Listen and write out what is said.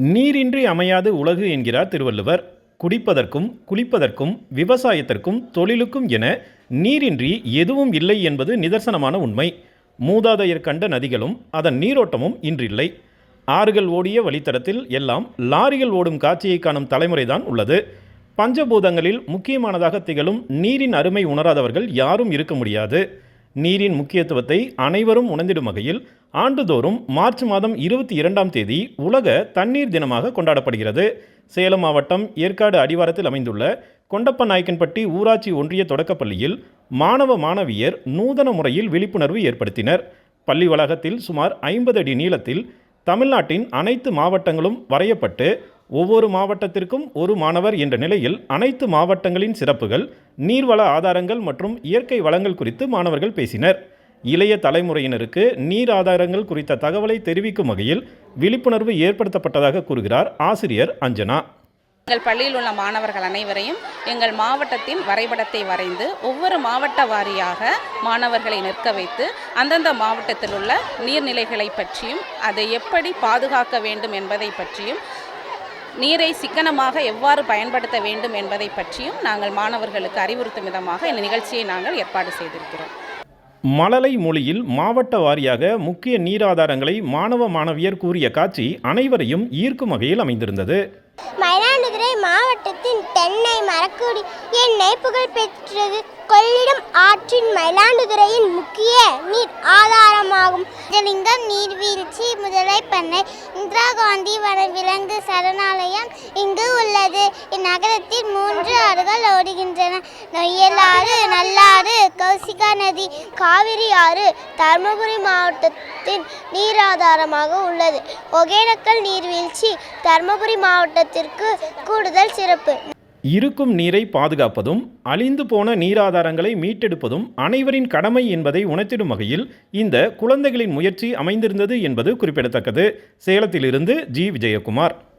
நீரின்றி அமையாது உலகு என்கிறார் திருவள்ளுவர். குடிப்பதற்கும் குளிப்பதற்கும் விவசாயத்திற்கும் தொழிலுக்கும் என நீரின்றி எதுவும் இல்லை என்பது நிதர்சனமான உண்மை. மூதாதையர் கண்ட நதிகளும் அதன் நீரோட்டமும் இன்றில்லை. ஆறுகள் ஓடிய வழித்தடத்தில் எல்லாம் லாரிகள் ஓடும் காட்சியை காணும் தலைமுறைதான் உள்ளது. பஞ்சபூதங்களில் முக்கியமானதாக திகழும் நீரின் அருமை உணராதவர்கள் யாரும் இருக்க முடியாது. நீரின் முக்கியத்துவத்தை அனைவரும் உணர்ந்திடும் வகையில் ஆண்டுதோறும் மார்ச் மாதம் இருபத்தி இரண்டாம் தேதி உலக தண்ணீர் தினமாக கொண்டாடப்படுகிறது. சேலம் மாவட்டம் ஏற்காடு அடிவாரத்தில் அமைந்துள்ள கொண்டப்ப நாயக்கன்பட்டி ஊராட்சி ஒன்றிய தொடக்கப்பள்ளியில் மாணவ மாணவியர் நூதன முறையில் விழிப்புணர்வு ஏற்படுத்தினர். பள்ளி வளாகத்தில் சுமார் ஐம்பது அடி நீளத்தில் தமிழ்நாட்டின் அனைத்து மாவட்டங்களும் வரையப்பட்டு ஒவ்வொரு மாவட்டத்திற்கும் ஒரு மாணவர் என்ற நிலையில் அனைத்து மாவட்டங்களின் சிறப்புகள் நீர்வள ஆதாரங்கள் மற்றும் இயற்கை வளங்கள் குறித்து மாணவர்கள் பேசினர். இளைய தலைமுறையினருக்கு நீர் ஆதாரங்கள் குறித்த தகவலை தெரிவிக்கும் வகையில் விழிப்புணர்வு ஏற்படுத்தப்பட்டதாக கூறுகிறார் ஆசிரியர் அஞ்சனா. எங்கள் பள்ளியில் உள்ள மாணவர்கள் அனைவரையும் எங்கள் மாவட்டத்தின் வரைபடத்தை வரைந்து ஒவ்வொரு மாவட்ட வாரியாக மாணவர்களை நிற்க வைத்து அந்தந்த மாவட்டத்தில் உள்ள நீர்நிலைகளை பற்றியும் அதை எப்படி பாதுகாக்க வேண்டும் என்பதை பற்றியும் நீரை சிக்கனமாக எவ்வாறு பயன்படுத்த வேண்டும் என்பதை பற்றியும் நாங்கள் மாணவர்களுக்கு அறிவுறுத்தும் விதமாக இந்த நிகழ்ச்சியை நாங்கள் ஏற்பாடு செய்திருக்கிறோம். மழலை மொழியில் மாவட்ட வாரியாக முக்கிய நீராதாரங்களை மாணவ மாணவியர் கூறிய காட்சி அனைவரையும் ஈர்க்கும் வகையில் அமைந்திருந்தது. மயிலாடுதுறை மாவட்டத்தின் தென்னை மரக்குடி என்னை புகழ் பெற்றது கொள்ளிடம் ஆற்றின் மயிலாடுதுறையின் முக்கிய நீர் ஆதாரமாகும். லிங்கம் நீர்வீழ்ச்சி முதலை பண்ணை இந்திரா காந்தி வனவிலங்கு சரணாலயம் இங்கு உள்ளது இந்நகரத்தில் மூன்று ஆறுகள் ஓடுகின்றன. நொய்யல் ஆறு நல்லாறு கௌசிகா நதி காவிரி ஆறு தருமபுரி மாவட்டத்தின் நீராதாரமாக உள்ளது. ஒகேனக்கல் நீர்வீழ்ச்சி தருமபுரி மாவட்டத்திற்கு கூடுதல் சிறப்பு. இருக்கும் நீரை பாதுகாப்பதும் அழிந்து போன நீராதாரங்களை மீட்டெடுப்பதும் அனைவரின் கடமை என்பதை உணர்த்திடும் வகையில் இந்த குழந்தைகளின் முயற்சி அமைந்திருந்தது என்பது குறிப்பிடத்தக்கது. சேலத்திலிருந்து ஜி. விஜயகுமார்.